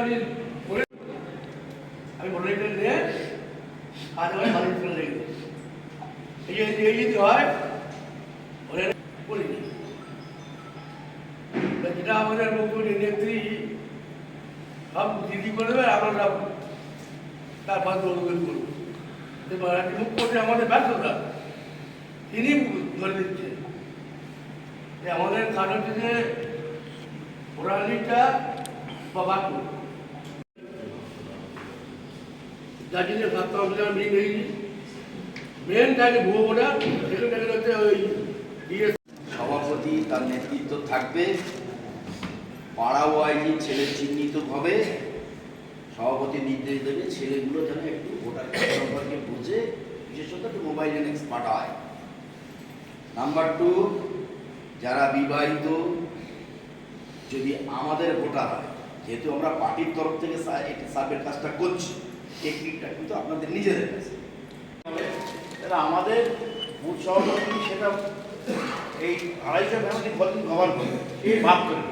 আমি আমি ভোটারটা নিয়ে আজ আমার চলে যাই এই যে, এই যদি হয়, ওরা তা যেটা আমাদের মুখ্যমন্ত্রী নেত্রী, সব দিদি করে দেবে আমরা তার বাদ অনুকূল করব। এবার মুখ্যমন্ত্রী আমাদের ব্যর্থতা, তিনি ধরে দিচ্ছেন আমাদের কাজ হচ্ছে যে ওরালিটা বা বাকু যার জন্য সাতটা মেন এই মেন থাকে ভুয়ো ভোটার সেখানে দেখা যাচ্ছে ওই সভাপতি তার নেতৃত্ব থাকবে। পাড়া ওয়াইজি ছেলে চিহ্নিত হবে। সভাপতি নির্দেশ দেবে ছেলেগুলো যেন একটু ভোটার সম্পর্কে বুঝে, বিশেষত একটু মোবাইল এক্স পাঠায়। নাম্বার টু যারা বিবাহিত, যদি আমাদের ভোটার হয়, যেহেতু আমরা পার্টির তরফ থেকে এই সার্ভের কাজটা করছি টেকনিকটা কিন্তু আপনাদের নিজেদের কাছে। তাহলে আমাদের বুথ সভাপতি সেটা এই আড়াইশো ফ্যামিলি কদিন কভার করবে এই ভাব করে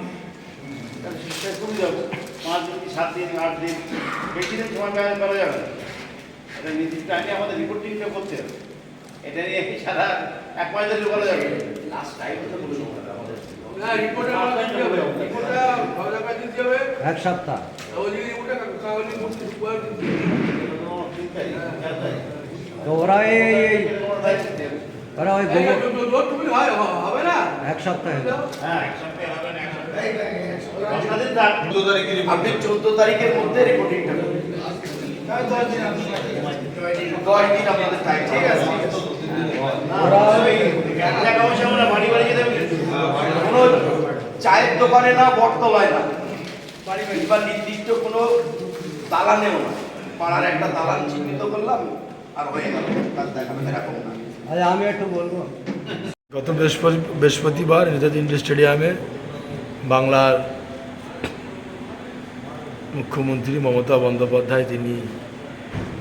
তাহলে শেষ করে যাব? পাঁচ দিন কি সাত দিন আট দিন? বেশি দিন সময় ব্যয় করা যাবে এটা নির্দিষ্ট আগে আমাদের রিপোর্টিংটা করতে হবে। এটা নিয়ে সারা এক মাস ধরে করা যাবে। লাস্ট টাইম তো বলে দেবো আমাদের এক সপ্তাহ ওই যে রিপোর্টটা কাগজে মুক্তি উপর দিতে তো ওরা এই ওরা ওই হয় এক সপ্তাহে হ্যাঁ আপনি চোদ্দ তারিখের মধ্যে রিপোর্টিংটা দশ দিন আপনাদের ঠিক আছে। ওরা ওই টাকা পয়সা আমরা বাড়ি বাড়ি যেতে কোনো চায়ের দোকানে না বটতলায় না। বা নির্দিষ্ট কোনো দালানেও না। পাড়ার একটা দালান চিহ্নিত করলাম আর হয়ে গেল। কাজ দেখানো এরকম না। আমি একটু বলব। গত বৃহস্পতিবার নেতাজি ইন্ডোর স্টেডিয়ামে বাংলার মুখ্যমন্ত্রী মমতা বন্দ্যোপাধ্যায় তিনি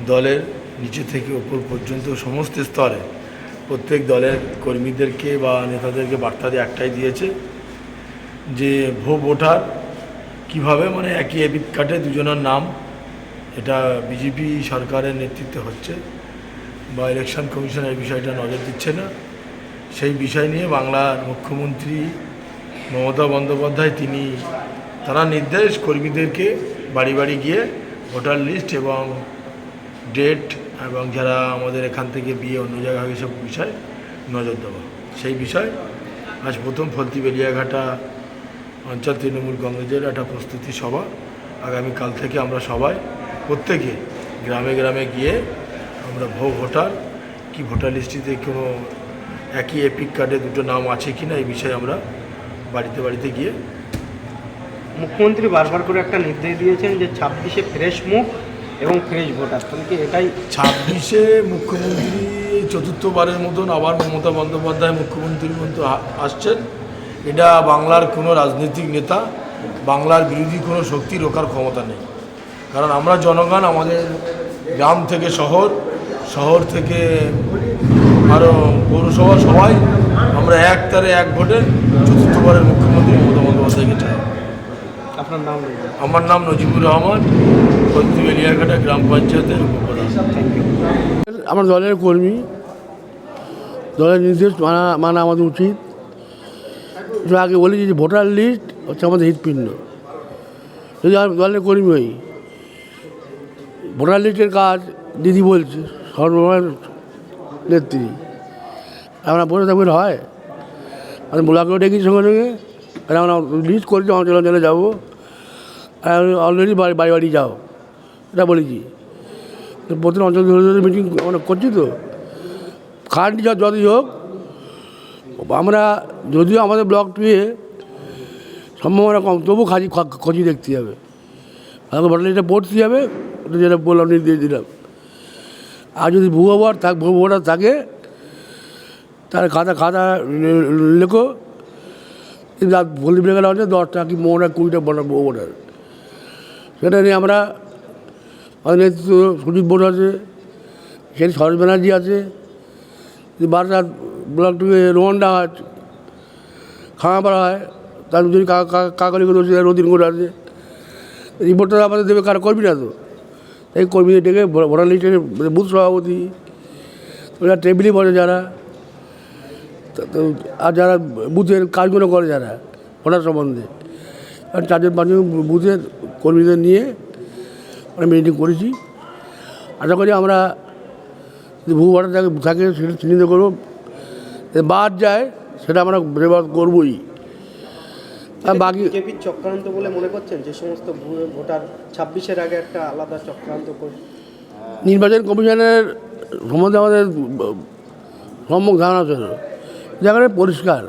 দলের নিচে থেকে ওপর পর্যন্ত সমস্ত স্তরে প্রত্যেক দলের কর্মীদেরকে বা নেতাদেরকে বার্তা দিয়ে একটাই দিয়েছে যে ভো ভোটার কীভাবে মানে একই এপিক কার্ডে দুজনের নাম এটা বিজেপি সরকারের নেতৃত্বে হচ্ছে, বা ইলেকশন কমিশন এই বিষয়টা নজর দিচ্ছে না। সেই বিষয় নিয়ে বাংলার মুখ্যমন্ত্রী মমতা বন্দ্যোপাধ্যায় তিনি, তারা নির্দেশ কর্মীদেরকে বাড়ি বাড়ি গিয়ে ভোটার লিস্ট এবং ডেট এবং যারা আমাদের এখান থেকে বিয়ে অন্য জায়গায় সব বিষয় নজর দেওয়া। সেই বিষয় আজ প্রথম ফলতি বেলিয়াঘাটা অঞ্চল তৃণমূল কংগ্রেসের একটা প্রস্তুতি সভা। আগামীকাল থেকে আমরা সবাই প্রত্যেকে গ্রামে গ্রামে গিয়ে আমরা ভো ভোটার কি ভোটার লিস্টিতে কোনো একই এপিক কার্ডে দুটো নাম আছে কি না এই বিষয়ে আমরা বাড়িতে বাড়িতে গিয়ে মুখ্যমন্ত্রী বারবার করে একটা নির্দেশ দিয়েছেন যে ছাব্বিশে ফ্রেশ মুখ এবং ফ্রেশ ভোটার। তাহলে কি এটাই ছাব্বিশে মুখ্যমন্ত্রী চতুর্থবারের মতন আবার মমতা বন্দ্যোপাধ্যায় মুখ্যমন্ত্রীর মতো আসছেন। এটা বাংলার কোনো রাজনৈতিক নেতা বাংলার বিরোধী কোনো শক্তি রোখার ক্ষমতা নেই। কারণ আমরা জনগণ আমাদের গ্রাম থেকে শহর শহর থেকে আরও পৌরসভা সবাই আমরা এক তারে এক ভোটে চতুর্থবারের মুখ্যমন্ত্রী মমতা বন্দ্যোপাধ্যায়কে চাই। আপনার নাম আমার নাম নজিবুর রহমান পন্থী বেলিয়াঘাটা গ্রাম পঞ্চায়েতের উপপ্রধান। আমার দলের কর্মী দলের নির্দেশ মানা মানা আমাদের উচিত। আগে বলেছি যে ভোটার লিস্ট হচ্ছে আমাদের হৃৎপিণ্ড। যদি আমি দলের কর্মী হই ভোটার লিস্টের কাজ, দিদি বলছে সর্বময় নেত্রী। আমরা বসে থাকবেন হয়। আমি ব্লকেও ডেকেছি সঙ্গে সঙ্গে। আর আমরা লিস্ট করেছি অঞ্চল অঞ্চলে চলে যাব। আর অলরেডি বাড়ি বাড়ি বাড়ি যাও এটা বলেছি তো অঞ্চল ধরে মিটিং আমরা করছি তো। খাট যা যতই হোক, আমরা যদিও আমাদের ব্লক টুয়ে সম্ভাবনা কম তবু খাজি খোঁজি দেখতে হবে। আমাকে ভোটার পড়তে ওটা যেটা বললাম, নির্দেশ দিলাম। আর যদি ভুয়ো থাক ভুয়ো থাকে তার খাতা খাতা লেখো। বলি গেলে হচ্ছে দশটা কি মোটা কুড়িটা ভুয়ো ভোটার সেটা নিয়ে আমরা আমাদের নেতৃত্ব সুজিত বোস আছে, সেই সরোজ ব্যানার্জি আছে বারোটা ব্লক থেকে রোহনডা আছে খাওয়াপাড়া হয়, তার যদি কাকালি করে রদিন করে আছে। রিপোর্টটা আমাদের দেবে কার করবি কর্মীরা তো? এই কর্মীদের ডেকে ভো- ভোটার লিস্টের বুথ সভাপতি ওরা টেবিলে বসে যারা আর যারা বুথের কাজগুলো করে যারা, ভোটার সম্বন্ধে। চারজন পাঁচজন বুথের কর্মীদের নিয়ে আমরা মিটিং করেছি। আশা করি আমরা যদি ভূ থাকে সেটা চিহ্নিত করব। বাদ যায়, সেটা আমরা করবই। আর বাকি বিজেপির চক্রান্ত বলে মনে করছেন? যে সমস্ত ভোটার ছাব্বিশের আগে একটা আলাদা চক্রান্ত করে নির্বাচন কমিশনের সম্বন্ধে আমাদের সম্মুখ ধারণা ছিল। যেখানে পরিষ্কার।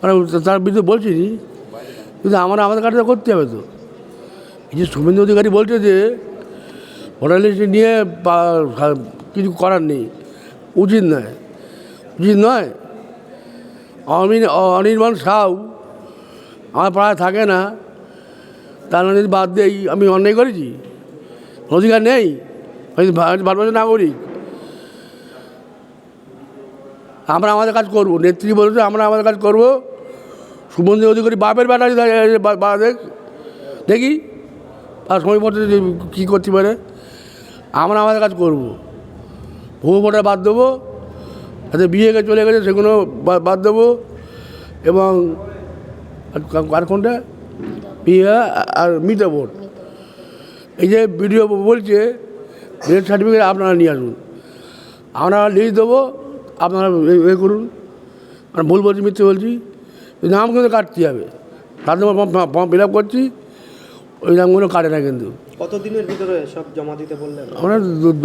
মানে তার বিরুদ্ধে বলছি কিন্তু আমরা আমাদের কাজটা করতে হবে তো। এই যে শুভেন্দু অধিকারী বলছে যে ভোটার লিস্ট নিয়ে কিছু করার নেই। উচিত নয়। উচিত নয়। অনির্বাণ সাউ আমার পাড়ায় থাকে না। তার যদি বাদ দেই আমি অন্যায় করেছি অধিকার নেই ভারতবর্ষের নাগরিক। আমরা আমাদের কাজ করব নেত্রী বলেছে আমরা আমাদের কাজ করব। সুমন্দির অধিকারী বাপের বেটা যদি থাকে, এই বা- বা- দেখ দেখি তার সময় যে কী করতে পারে। আমরা আমাদের কাজ করব। ভূ ভোটা বাদ দেবো যাতে বিয়ে চলে গেছে সেগুলো বাদ দেবো। এবং আর- আর কোনটা? বিয়ে আর মিটে ভোট এই যে ভিডিও বলছে ডেথ সার্টিফিকেট আপনারা নিয়ে আসুন। আমরা লিস্ট দেবো আপনারা এ- এ করুন। আর ভুল বলছি মিথ্যে বলছি নাম কিন্তু কাটতে হবে। তার জন্য ফর্ম ফিল আপ করছি ওই নামগুলো কাটে না কিন্তু। কতদিনের ভিতরে সব জমা দিতে বললেন? আমরা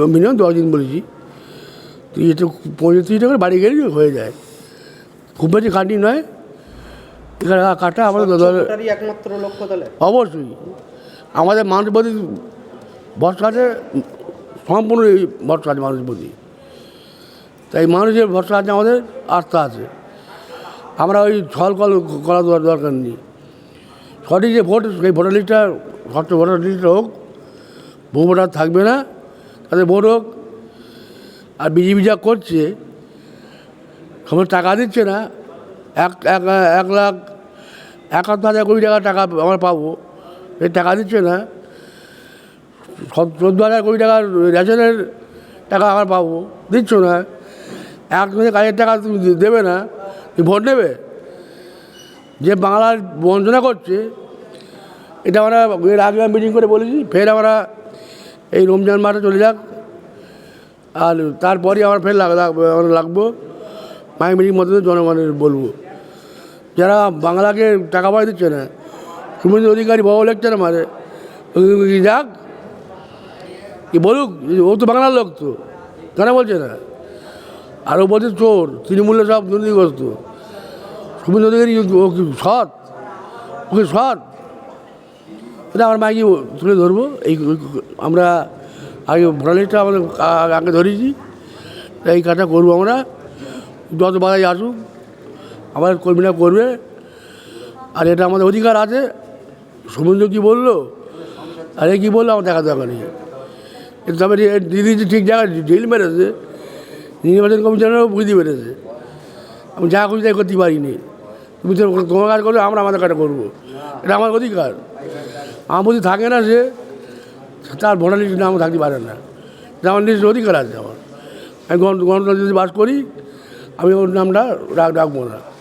মিনিমাম দশ দিন বলেছি। তুই একটু পঁয়ত্রিশ টাকা বাড়ি গেলেই হয়ে যায়। খুব বেশি খাটি নয়। এখানে কাটা আমাদের একমাত্র লক্ষ্য তাহলে অবশ্যই। আমাদের মানুষ প্রতি ভরসা আছে সম্পূর্ণ এই ভরসা আছে মানুষের প্রতি তাই মানুষের ভরসা আছে আমাদের আস্থা আছে। আমরা ওই ছল কল করা দর- দরকার নেই। সঠিক যে ভোট সেই ভোটার লিস্টটা স্বচ্ছ ভোটার লিস্টটা হোক ভূ ভোটার থাকবে না তাদের ভোট হোক। আর বিজেপি যা করছে সবাই টাকা দিচ্ছে না এক এক এক লাখ একাত্তর হাজার কোটি টাকা টাকা আমরা পাবো। এই টাকা দিচ্ছে না। চোদ্দ হাজার কোটি টাকার রেশনের টাকা আমরা পাবো। দিচ্ছ না। এক কাজের টাকা তুমি দেবে না। তুমি ভোট নেবে। যে বাংলার বঞ্চনা করছে, এটা আমরা এর আগে মিটিং করে বলেছি, ফের আমরা এই রমজান মাঠে চলে যাক। আর তারপরে আমরা ফের লাগ, লাগ- লাগবো। মাইক মিটিং মধ্যে জনগণের বলব। যারা বাংলাকে টাকা পয়সা দিচ্ছে না শুভেন্দু অধিকারী বাবা লেখছে না মারে যাক? কি বলুক? ও তো বাংলার লোক তো, কেন বলছে না? আর ও বলছে, চোর, তৃণমূলের সব দুর্নীতিগ্রস্ত। শুভেন্দু অধিকারী ও কি সৎ? ওকে সৎ? এটা আমার মাইকে তুলে ধরবো, এই আমরা আগে ভোটালিস্টটা আমাদের আগে ধরেছি, এই কাজটা করব আমরা, যত বাধাই আসুক। আমার কর্মীরা করবে। আর এটা আমাদের অধিকার আছে। সমুদ্র কী বলল? আরে কী বলল? আমার দেখা দরকার নেই। কিন্তু তবে দিদি ঠিক জায়গায় ঢিল মেরেছে, নির্বাচন কমিশনেরও বুঝতে পেরেছে। আমি যা খুশি তাই করতে পারিনি। তুমি তো তোমার কাজ করবে, আমরা আমাদের কাজটা করব। এটা আমার অধিকার। আমার বুঝি থাকে না সে, তার ভোটার লিস্ট নাম থাকতে পারে না। এটা আমার নিজের অধিকার আছে আমার। আমি গণ গণতন্ত্র বাস করি, আমি ওর নামটা রাখ রাখব না।